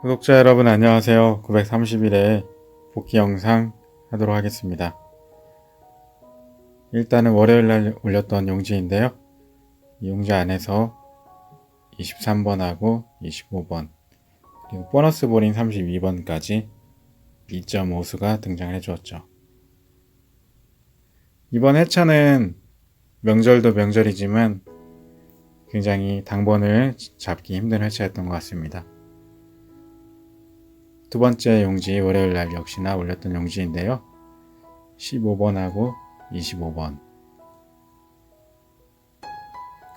구독자 여러분 안녕하세요. 930일의 복귀 영상 하도록 하겠습니다. 일단은 월요일 날 올렸던 용지인데요. 이 용지 안에서 23번하고 25번 그리고 보너스 볼인 32번까지 2.5수가 등장을 해주었죠. 이번 회차는 명절도 명절이지만 굉장히 당번을 잡기 힘든 회차였던 것 같습니다. 두 번째 용지 월요일 날 역시나 올렸던 용지인데요. 15번하고 25번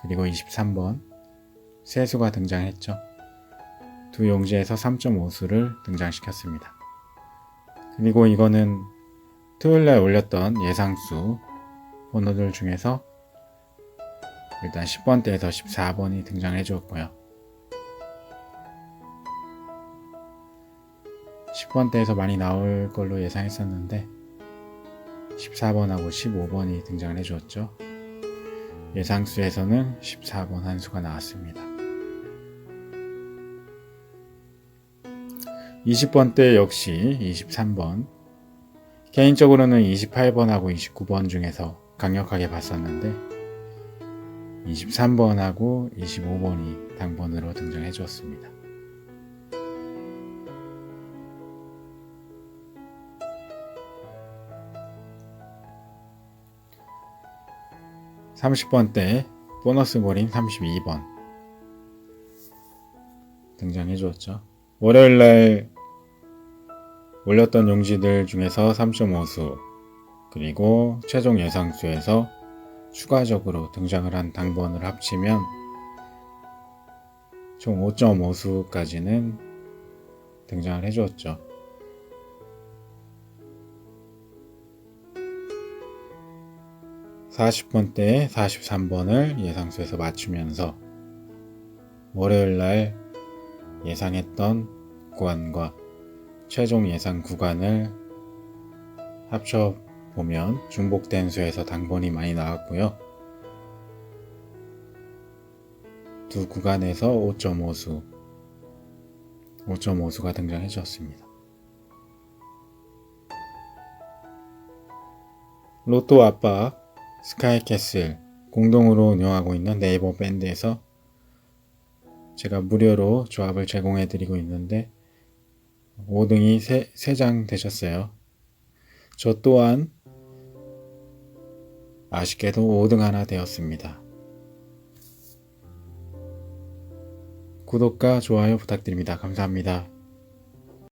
그리고 23번 세 수가 등장했죠. 두 용지에서 3.5수를 등장시켰습니다. 그리고 이거는 토요일 날 올렸던 예상수 번호들 중에서 일단 10번대에서 14번이 등장해 주었고요. 10번대에서 많이 나올 걸로 예상했었는데 14번하고 15번이 등장을 해주었죠. 예상수에서는 14번 한 수가 나왔습니다. 20번대 역시 23번 개인적으로는 28번하고 29번 중에서 강력하게 봤었는데 23번하고 25번이 당번으로 등장해 주었습니다. 30번대 보너스 볼인 32번 등장해 주었죠. 월요일 날 올렸던 용지들 중에서 3.5수 그리고 최종 예상수에서 추가적으로 등장을 한 당번을 합치면 총 5.5수까지는 등장을 해주었죠. 사십 번대 43번을 예상수에서 맞추면서 월요일 날 예상했던 구간과 최종 예상 구간을 합쳐 보면 중복된 수에서 당번이 많이 나왔고요. 두 구간에서 5.5수, 5.5수가 등장해 주었습니다. 로또 압박 스카이캐슬 공동으로 운영하고 있는 네이버 밴드에서 제가 무료로 조합을 제공해 드리고 있는데 5등이 3장 되셨어요. 저 또한 아쉽게도 5등 하나 되었습니다. 구독과 좋아요 부탁드립니다. 감사합니다.